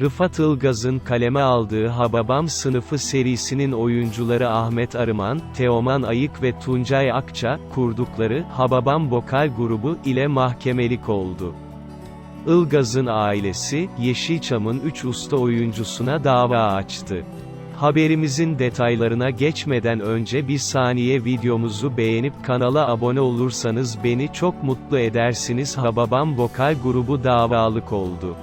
Rıfat Ilgaz'ın kaleme aldığı Hababam sınıfı serisinin oyuncuları Ahmet Arıman, Teoman Ayık ve Tuncay Akça, kurdukları Hababam Vokal grubu ile mahkemelik oldu. Ilgaz'ın ailesi, Yeşilçam'ın 3 usta oyuncusuna dava açtı. Haberimizin detaylarına geçmeden önce bir saniye videomuzu beğenip kanala abone olursanız beni çok mutlu edersiniz Hababam Vokal grubu davalık oldu.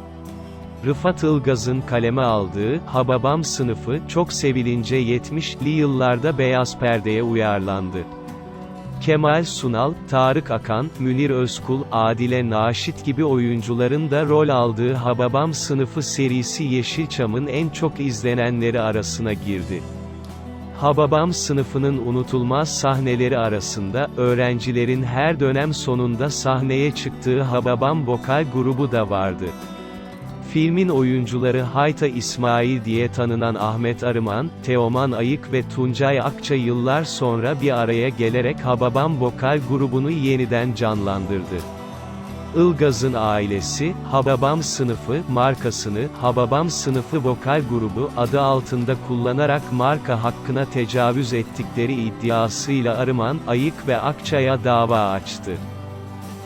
Rıfat Ilgaz'ın kaleme aldığı Hababam sınıfı çok sevilince 70'li yıllarda beyaz perdeye uyarlandı. Kemal Sunal, Tarık Akan, Münir Özkul, Adile Naşit gibi oyuncuların da rol aldığı Hababam sınıfı serisi Yeşilçam'ın en çok izlenenleri arasına girdi. Hababam sınıfının unutulmaz sahneleri arasında, öğrencilerin her dönem sonunda sahneye çıktığı Hababam vokal grubu da vardı. Filmin oyuncuları Hayta İsmail diye tanınan Ahmet Arıman, Teoman Ayık ve Tuncay Akça yıllar sonra bir araya gelerek Hababam vokal grubunu yeniden canlandırdı. Ilgaz'ın ailesi, Hababam sınıfı, markasını, Hababam sınıfı vokal grubu adı altında kullanarak marka hakkına tecavüz ettikleri iddiasıyla Arıman, Ayık ve Akça'ya dava açtı.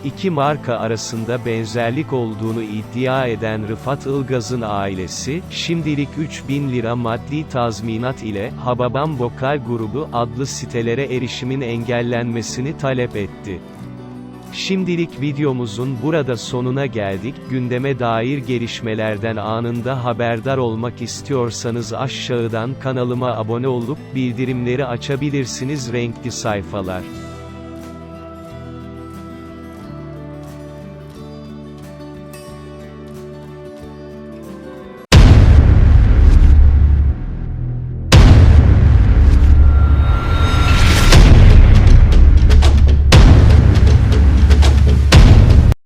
İki marka arasında benzerlik olduğunu iddia eden Rıfat Ilgaz'ın ailesi, şimdilik 3000 lira maddi tazminat ile, Hababam Vokal Grubu adlı sitelere erişimin engellenmesini talep etti. Şimdilik videomuzun burada sonuna geldik. Gündeme dair gelişmelerden anında haberdar olmak istiyorsanız aşağıdan kanalıma abone olup bildirimleri açabilirsiniz renkli sayfalar.